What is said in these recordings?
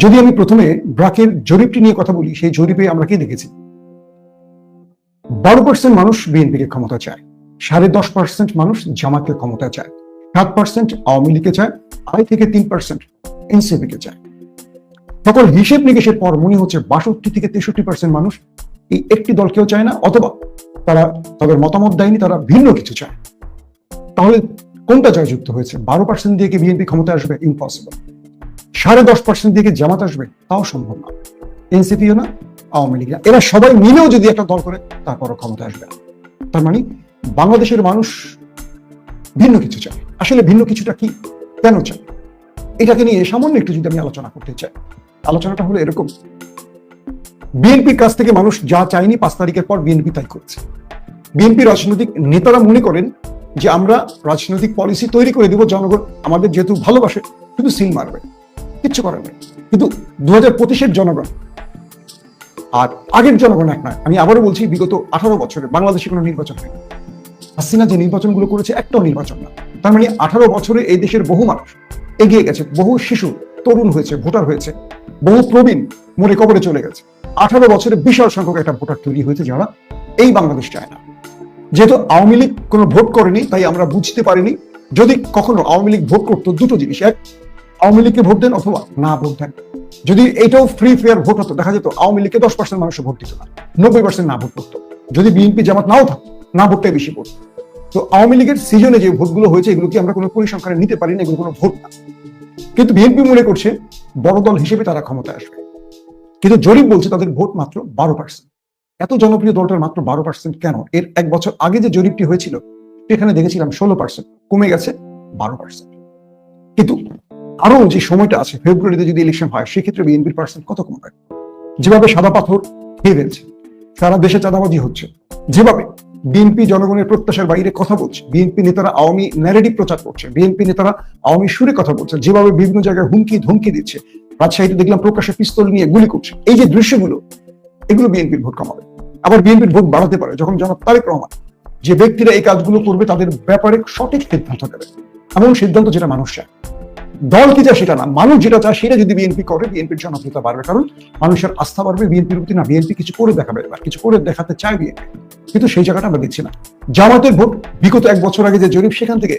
যদি আমি প্রথমে ব্রাকের জরিপটি নিয়ে কথা বলি, সেই জরিপে আমরা কি দেখেছি? বারো পার্সেন্ট মানুষ বিএনপিকে ক্ষমতা চায়, সাড়ে দশ পার্সেন্ট মানুষ জামাতকে ক্ষমতা চায়, সাত পার্সেন্ট আওয়ামী লীগকে চায়, আড়াই থেকে তিন পার্সেন্ট এনসিপিকে চায়। সকল হিসেব নিকেশের পর মনে হচ্ছে বাষট্টি থেকে তেষট্টি পার্সেন্ট মানুষ এই একটি দলকেও চায় না, অথবা তারা তাদের মতামত দেয়নি, তারা ভিন্ন কিছু চায়। তাহলে কোনটা জয়যুক্ত হয়েছে? বারো পার্সেন্ট দিয়ে কি বিএনপি ক্ষমতা আসবে? ইম্পসিবল সাড়ে দশ পার্সেন্ট দিয়ে কি জামাত আসবে, তাও সম্ভব না। এনসিপিও না, আওয়ামী লীগ না। এরা সবাই মিলেও যদি একটা দল করে, তারপরও ক্ষমতা আসবে। না তার মানে বাংলাদেশের মানুষ ভিন্ন কিছু চায়। আসলে ভিন্ন কিছুটা কি, কেন চায়? এটাকে নিয়ে সামান্য একটু যদি আমি আলোচনা করতে চাই। আলোচনাটা হলো এরকম। বিএনপির কাছ থেকে মানুষ যা চায়নি, পাঁচ তারিখের পর বিএনপি তাই করছে। বিএনপি রাজনৈতিক নেতারা মনে করেন যে আমরা রাজনৈতিক পলিসি তৈরি করে দিব, জনগণ আমাদের যেহেতু ভালোবাসে, শুধু সিল মারবে। কিচ্ছু করার নেই। কিন্তু দু হাজার পঁচিশের জনগণ, আর আগের জনগণ এক নয়, আমি আবারও বলছি বিগত আঠারো বছরে বাংলাদেশে কোনো নির্বাচন হয়নি। হাসিনা যে নির্বাচনগুলো করেছে একটাও নির্বাচন না। তার মানে আঠারো বছরে এই দেশের বহু মানুষ এগিয়ে গেছে, বহু শিশু, তরুণ হয়েছে, ভোটার হয়েছে, বহু প্রবীণ মনে কবরে চলে গেছে। আঠারো বছরে বিশাল সংখ্যক একটা ভোটার তৈরি হয়েছে যারা এই বাংলাদেশ চায় না। যেহেতু আওয়ামী লীগ কোনো ভোট করেনি, তাই আমরা বুঝতে পারিনি, যদি কখনো আওয়ামী লীগ ভোট করতো দুটো জিনিস। এক আওয়ামী লীগকে ভোট দেন অথবা না ভোট দেন। যদি এটাও ফ্রি ফেয়ার ভোট হতো, দেখা যেত আওয়ামী লীগকে দশ পার্সেন্ট মানুষ ভোট দিত না, নব্বই পার্সেন্ট না ভোট করতো। যদি বিএনপি জামাত নাও থাকতো, না ভোটটাই বেশি ভোট তো আওয়ামী লীগের সিজনে যে ভোটগুলো হয়েছে, এগুলো কি আমরা কোনো পরিসংখ্যানে নিতে পারি না? এগুলো কোনো ভোট না। কিন্তু বিএনপি মনে করছে বড় দল হিসেবে তারা ক্ষমতায় আসবে। কিন্তু জরিপ বলছে তাদের ভোট মাত্র বারো পার্সেন্ট এত জনপ্রিয় দলটার মাত্র বারো পার্সেন্ট কেন? এর এক বছর আগে যে জরিপটি হয়েছিল, সেখানে দেখেছিলাম ষোলো পার্সেন্ট কমে গেছে বারো পার্সেন্ট কিন্তু আরও যে সময়টা আছে ফেব্রুয়ারিতে যদি ইলেকশন হয়, সেক্ষেত্রে বিএনপির পার্সেন্ট কত কমবে? যেভাবে সাদা পাথর খেয়ে ফেলছে, সারা দেশে চাঁদাবাজি হচ্ছে। যেভাবে বিএনপি জনগণের প্রত্যাশার বাইরে কথা বলছে বিএনপি নেতারা আওয়ামী ন্যারেটিভ প্রচার করছে বিএনপি নেতারা আওয়ামী সুরে কথা বলছে, যেভাবে বিভিন্ন জায়গায় হুমকি, ধমকি দিচ্ছে, রাজশাহীতে দেখলাম প্রকাশ্যে পিস্তল নিয়ে গুলি করছে। এই যে দৃশ্যগুলো, এগুলো বিএনপির ভোট কমাবে। আবার বিএনপির ভোট বাড়াতে পারে, যখন জনাব তারেক রহমান যে ব্যক্তিরা এই কাজগুলো করবে, তাদের ব্যাপারে সঠিক সিদ্ধান্ত নেবে। এমন সিদ্ধান্ত যেটা মানুষ চায়। দল কি চায় সেটা না, মানুষ যেটা চায় সেটা যদি বিএনপি করে বিএনপির জনপ্রিয়তা বাড়বে। কারণ মানুষের আস্থা বাড়বে বিএনপির প্রতি না বিএনপি কিছু করে দেখাবে, এবার কিছু করে দেখাতে চায় বিএনপি কিন্তু সেই জায়গাটা আমরা দেখছি না। জামাতের ভোট বিগত এক বছর আগে যে জরিপ, সেখান থেকে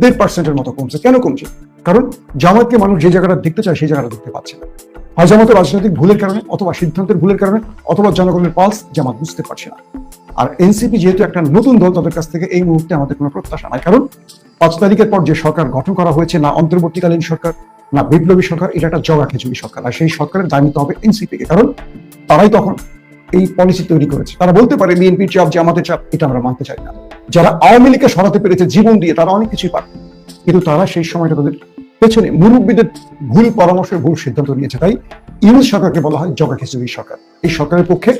দেড় পার্সেন্টের মতো কমছে। কেন কমছে? কারণ জামাতকে মানুষ যে জায়গাটা দেখতে চায়, সেই জায়গাটা দেখতে পাচ্ছে না। হয় জামাতের রাজনৈতিক ভুলের কারণে, অথবা সিদ্ধান্তের ভুলের কারণে, অথবা জনগণের পালস জামাত বুঝতে পারছে না। আর এনসিপি যেহেতু একটা নতুন দল, তাদের কাছ থেকে এই মুহূর্তে আমাদের কোনো প্রত্যাশা নাই। কারণ পাঁচ তারিখের পর যে সরকার গঠন করা হয়েছে, না অন্তর্বর্তীকালীন সরকার, না বিপ্লবী সরকার, এটা একটা জগা খিচুড়ি সরকার। আর সেই সরকারের দায় নিতে হবে এনসিপি কে কারণ তারাই তখন এই পলিসি তৈরি করেছে। তারা বলতে পারে বিএনপির চাপ যে আমাদের চাপ, এটা আমরা মানতে চাই না। যারা আওয়ামী লীগকে সরাতে পেরেছে, জীবন দিয়ে, তারা অনেক কিছুই পারে কিন্তু তারা সেই সময়টা তাদের পেছনে মুরব্বীদের ভুল পরামর্শের ভুল সিদ্ধান্ত নিয়েছে। তাই ইউনুস সরকারকে বলা হয় জগা খিচুড়ি সরকার। এই সরকারের পক্ষে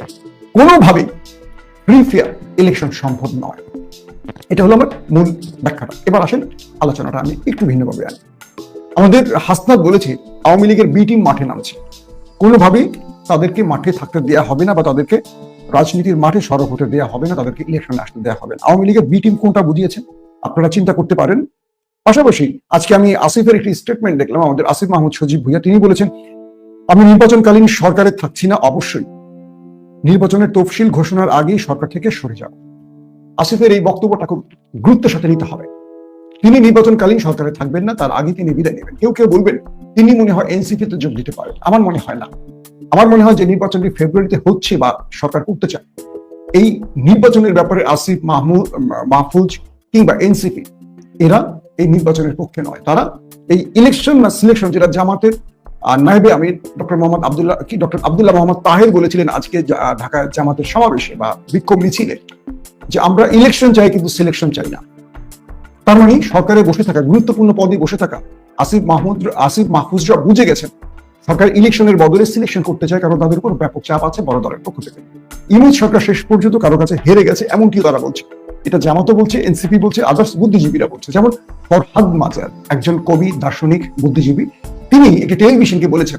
কোনোভাবেই ফ্রি ফেয়ার ইলেকশন সম্ভব নয়। এটা হলো আমার মূল ব্যাখ্যাটা। এবার আসেন আলোচনাটা আমি একটু ভিন্নভাবে আনি। আমাদের হাসনাত বলেছে, আওয়ামী লীগের বি টিম মাঠে নামছে। কোনোভাবেই তাদেরকে মাঠে থাকতে দেওয়া হবে না বা তাদেরকে রাজনীতির মাঠে সরব হতে দেওয়া হবে না, তাদেরকে ইলেকশনে আসতে দেওয়া হবে না। আওয়ামী লীগের বি টিম কোনটা বুঝিয়েছেন আপনারা চিন্তা করতে পারেন। পাশাপাশি আজকে আমি আসিফের একটি স্টেটমেন্ট দেখলাম, আমাদের আসিফ মাহমুদ সজীব ভুইয়া। তিনি বলেছেন, আমি নির্বাচনকালীন সরকারে থাকছি না, অবশ্যই। নির্বাচনের তফসিল ঘোষণার আগেই সরকার থেকে সরে যাব আসিফের এই বক্তব্যটা খুব গুরুত্বের সাথে নিতে হবে। তিনি নির্বাচনকালীন সরকারে থাকবেন না, তার আগে তিনি বিদায় নেবেন। কেউ কেউ বলবেন, তিনি মনে হয় এনসিপি তে যোগ দিতে পারেন। আমার মনে হয় না। আমার মনে হয় যে নির্বাচনটি ফেব্রুয়ারিতে হচ্ছে বা সরকার করতে চায়। এই নির্বাচনের ব্যাপারে আসিফ, মাহমুদ, মাহফুজ কিংবা এনসিপি, এরা এই নির্বাচনের পক্ষে নয়। তারা এই ইলেকশন না সিলেকশন যেটা জামাতের নাইবে আমি ডক্টর মোহাম্মদ আবদুল্লাহ, কি ডক্টর আবদুল্লাহ মোহাম্মদ তাহের বলেছিলেন আজকে ঢাকা জামাতের সমাবেশে বা বিক্ষোভ মিছিলে। যে আমরা ইলেকশন চাই কিন্তু সিলেকশন চাই না। তার মানে সরকারে বসে থাকা, গুরুত্বপূর্ণ পদে বসে থাকা আসিফ মাহমুদ, আসিফ মাহফুজরা বুঝে গেছেন সরকার ইলেকশনের বদলে সিলেকশন করতে চায় কারণ তাদের উপর ব্যাপক চাপ আছে বড় দলের পক্ষ থেকে। ইমেজ সরকার শেষ পর্যন্ত কারও কাছে হেরে গেছে এমনটিও তারা বলছে। এটা জামাতও বলছে, এনসিপি বলছে আদার্স বুদ্ধিজীবীরা বলছে। যেমন ফরহাদ মাজার, একজন কবি, দার্শনিক, বুদ্ধিজীবী। তিনি একটি টেলিভিশনকে বলেছেন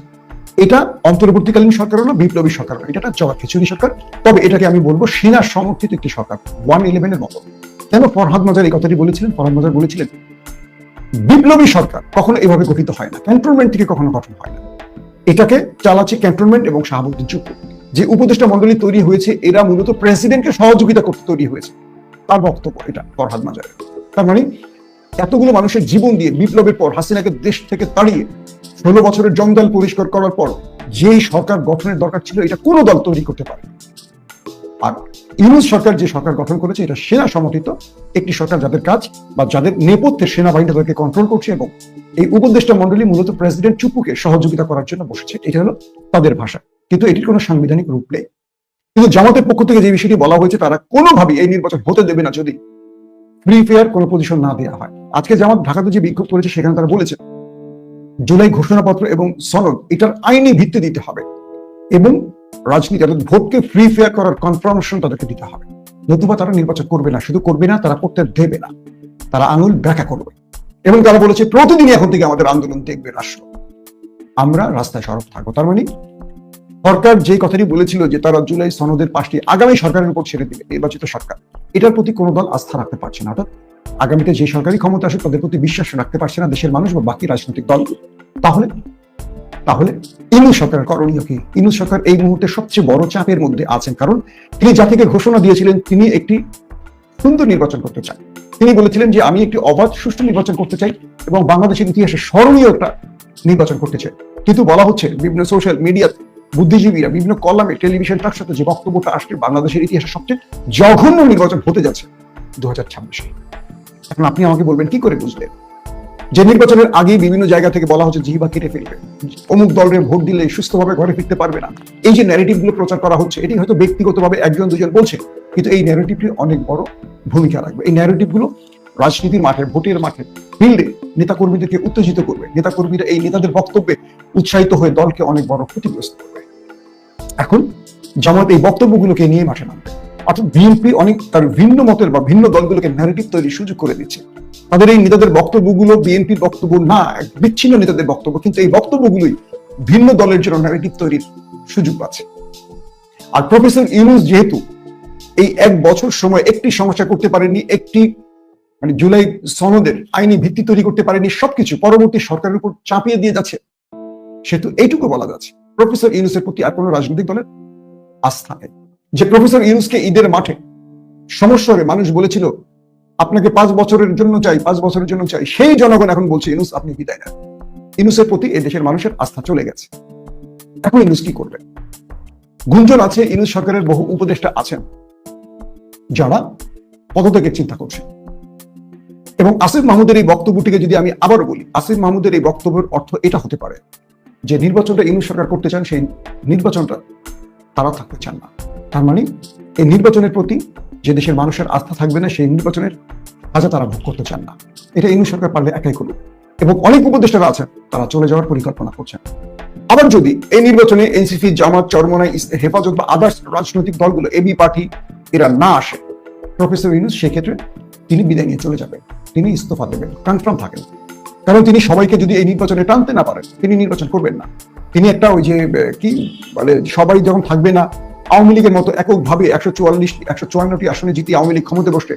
এটা অন্তর্বর্তীকালীন সরকারও না বিপ্লবী সরকার। এটা একটা জগা খিচুড়ি সরকার। তবে এটাকে আমি বলব সেনা সমর্থিত একটি সরকার, ওয়ান ইলেভেনের মতো। কেন ফরহাদ মাজার এই কথাটি বলেছিলেন? ফরহাদ মাজার বলেছিলেন, বিপ্লবী সরকার কখনো এভাবে গঠিত হয় না। ক্যান্টনমেন্ট থেকে কখনো গঠন হয় না। এটাকে চালাচ্ছে ক্যান্টনমেন্ট এবং শাহাবুদ্দিন চুপ্পু যে উপদেষ্টা মন্ডলী তৈরি হয়েছে, এরা মূলত প্রেসিডেন্টকে সহযোগিতা করতে তৈরি হয়েছে। তার বক্তব্য এটা, ফরহাদ মাজারের তার মানে এতগুলো মানুষের জীবন দিয়ে বিপ্লবের পর হাসিনাকে দেশ থেকে তাড়িয়ে ষোলো বছরের জঙ্গল পরিষ্কার করার পর যেই সরকার গঠনের দরকার ছিল, এটা কোনো দল তৈরি করতে পারে আর ইউনুস সরকার যে সরকার গঠন করেছে, এটা সেনা সমর্থিত। একটি সরকার যাদের কাজ বা যাদের নেপথ্যে সেনাবাহিনী তাদেরকে কন্ট্রোল করছে এবং এই উপদেষ্টা মন্ডলী মূলত প্রেসিডেন্ট চুপুকে সহযোগিতা করার জন্য বসেছে। এটা হলো তাদের ভাষা। কিন্তু এটির কোনো সাংবিধানিক রূপ নেই। কিন্তু জামাতের পক্ষ থেকে যে বিষয়টি বলা হয়েছে, তারা কোনোভাবেই এই নির্বাচন হতে দেবে না যদি ফ্রি ফেয়ার কোনো পজিশন না দেওয়া হয়। আজকে জামাত ঢাকাতে যে বিক্ষোভ করেছে, সেখানে তারা বলেছে, জুলাই ঘোষণাপত্র এবং সনদ, এটার আইনি ভিত্তি দিতে হবে এবং রাজনীতি অর্থাৎ ভোটকে ফ্রি ফেয়ার করার কনফার্মেশন তাদেরকে দিতে হবে। নতুবা তারা নির্বাচন করবে না, শুধু করবে না, তারা করতে দেবে না। তারা আঙুল ব্যাখ্যা করবে। এবং তারা বলেছে, প্রতিদিনই এখন থেকে আমাদের আন্দোলন দেখবে রাষ্ট্র। আমরা রাস্তায় সরব থাকব। তার মানে সরকার যে কথাটি বলেছিল যে তারা জুলাই সনদের পাশটি আগামী সরকারের উপর ছেড়ে দিবে, নির্বাচিত সরকার, এটার প্রতি কোনো দল আস্থা রাখতে পারছে না। অর্থাৎ আগামীতে যে সরকারি ক্ষমতা আসে তাদের প্রতি বিশ্বাস রাখতে পারছে না দেশের মানুষ বা বাকি রাজনৈতিক দল। তাহলে তাহলে ইনু সরকারের করণীয় কি? ইনু সরকার এই মুহূর্তে সবচেয়ে বড় চাপের মধ্যে আছেন কারণ তিনি জাতিকে ঘোষণা দিয়েছিলেন, তিনি একটি সুন্দর নির্বাচন করতে চান। তিনি বলেছিলেন যে, আমি একটি অবাধ, সুষ্ঠু নির্বাচন করতে চাই এবং বাংলাদেশের ইতিহাসে স্মরণীয় একটা নির্বাচন করতে চাই। কিন্তু বলা হচ্ছে, বিভিন্ন সোশ্যাল মিডিয়া বুদ্ধিজীবীরা, বিভিন্ন কলামে টেলিভিশন তার সাথে যে বক্তব্যটা আসছে, বাংলাদেশের ইতিহাসে সবচেয়ে জঘন্য নির্বাচন হতে যাচ্ছে দু হাজার ছাব্বিশে। এখন আপনি আমাকে বলবেন, কি করে বুঝলেন যে নির্বাচনের আগে বিভিন্ন জায়গা থেকে বলা হচ্ছে জিহিবা কেটে ফেলবে। অমুক দলের ভোট দিলে সুস্থভাবে ঘরে ফিরতে পারবে না। এই যে ন্যারেটিভগুলো প্রচার করা হচ্ছে, এটি হয়তো ব্যক্তিগতভাবে একজন, দুজন বলছে, কিন্তু এই ন্যারেটিভটি অনেক বড় ভূমিকা রাখবে। এই ন্যারেটিভগুলো রাজনীতির মাঠে, ভোটের মাঠে ফিল্ডে নেতাকর্মীদেরকে উত্তেজিত করবে। নেতাকর্মীরা এই নেতাদের বক্তব্যে উৎসাহিত হয়ে দলকে অনেক বড় ক্ষতিগ্রস্ত করবে। এখন জামাত এই বক্তব্যগুলোকে নিয়ে মাঠে নামবে। অর্থাৎ বিএনপি অনেক তার ভিন্ন মতের বা ভিন্ন দলগুলোকে ন্যারেটিভ তৈরির সুযোগ করে দিচ্ছে। তাদের এই নেতাদের বক্তব্যগুলো বিএনপির বক্তব্য না, এক বিচ্ছিন্ন নেতাদের বক্তব্য, কিন্তু এই বক্তব্যগুলোই ভিন্ন দলের জন্য ন্যারেটিভ তৈরির সুযোগ পাচ্ছে। আর প্রফেসর ইউনুস যেহেতু এই এক বছর সময় একটি সমস্যা করতে পারেনি একটি মানে জুলাই সনদের আইনি ভিত্তি তৈরি করতে পারেনি সবকিছু পরবর্তী সরকারের উপর চাপিয়ে দিয়ে যাচ্ছে। সেহেতু এইটুকু বলা যাচ্ছে। প্রফেসর ইউনুসের প্রতি আর কোনো রাজনৈতিক দলের আস্থা নেই। যে প্রফেসর ইউনুসকে ঈদের মাঠে সমস্যারে মানুষ বলেছিল, আপনাকে পাঁচ বছরের জন্য চাই, পাঁচ বছরের জন্য চাই। সেই জনগণ এখন বলছে ইনুস আপনি বিদায় নেন। ইনুসের প্রতি এই দেশের মানুষের আস্থা চলে গেছে। এখন ইনুস কি করবে? গুঞ্জন আছে ইনুস সরকারের বহু উপদেষ্টা আছেন, যারা পদত্যাগের চিন্তা করছে এবং আসিফ মাহমুদের এই বক্তব্যটিকে যদি আমি আবার বলি, আসিফ মাহমুদের এই বক্তব্যের অর্থ এটা হতে পারে যে নির্বাচনটা ইনুস সরকার করতে চান, সেই নির্বাচনটা তারা থাকতে চান না। তার মানে এই নির্বাচনের প্রতি যে দেশের মানুষের আস্থা থাকবে না, সেই নির্বাচনের কাজে তারা ভোগ করতে চান না। এটা ইনু সরকার পারলে একাই করুক এবং অনেক উপদেষ্টারা আছেন তারা চলে যাওয়ার পরিকল্পনা করছেন আবার যদি এই নির্বাচনে এনসিপি, জামাত, চরমনাই হেফাজত বা আদার্স রাজনৈতিক দলগুলো এবি পার্টি, এরা না আসে, প্রফেসর ইউনুস সেক্ষেত্রে তিনি বিদায় নিয়ে চলে যাবেন। তিনি ইস্তফা দেবেন কনফার্ম থাকেন। কারণ তিনি সবাইকে যদি এই নির্বাচনে টানতে না পারেন, তিনি নির্বাচন করবেন না। তিনি একটা ওই যে কি মানে সবাই যখন থাকবে না আওয়ামী লীগের মতো এককভাবে একশো চুয়াল্লিশ একশো চুয়ান্নটি আসনে জিতে আওয়ামী লীগ ক্ষমতা বসবে